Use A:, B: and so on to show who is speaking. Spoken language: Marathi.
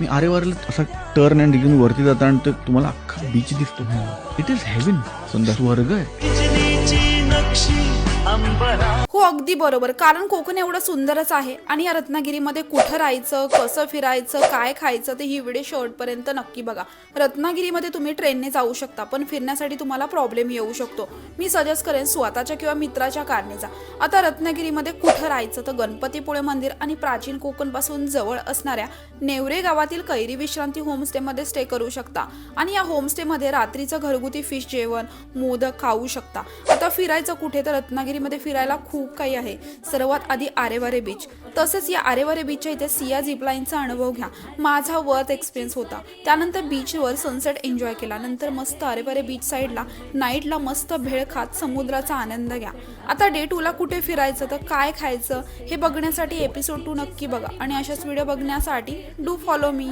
A: मी आरेवारीला असा टर्न अँड इकडून वरती जाता आणि तुम्हाला अख्खा बीच दिसतो. इट इज हेवन सुंदर स्वर्ग आहे.
B: हो अगदी बरोबर. कारण कोकण एवढं सुंदरच आहे. आणि या रत्नागिरीमध्ये कुठं राहायचं कसं फिरायचं काय खायचं ते ही व्हिडिओ शेवटपर्यंत नक्की बघा. रत्नागिरीमध्ये तुम्ही ट्रेनने जाऊ शकता पण फिरण्यासाठी तुम्हाला प्रॉब्लेम येऊ शकतो. मी सजेस्ट करेन स्वतःच्या किंवा मित्राच्या कारने जा. आता रत्नागिरीमध्ये कुठं राहायचं तर गणपतीपुळे मंदिर आणि प्राचीन कोकणपासून जवळ असणाऱ्या नेवरे गावातील कैरी विश्रांती होमस्टेमध्ये स्टे करू शकता. आणि या होमस्टेमध्ये रात्रीचं घरगुती फिश जेवण मोदक खाऊ शकता. आता फिरायचं कुठे तर रत्नागिरीमध्ये फिरायला खूप काही आहे. सर्वात आधी आरेवारे बीच तसेच या आरेवारे बीचच्या इथे सिया झिपलाईनचा अनुभव घ्या. माझा वर्थ एक्सपिरियन्स होता. त्यानंतर बीचवर सनसेट एन्जॉय केला. नंतर मस्त आरेवारे बीच साईडला नाईटला मस्त भेळ खात समुद्राचा आनंद घ्या. आता डे टूला कुठे फिरायचं तर काय खायचं हे बघण्यासाठी एपिसोड टू नक्की बघा. आणि अशाच व्हिडिओ बघण्यासाठी डू फॉलो मी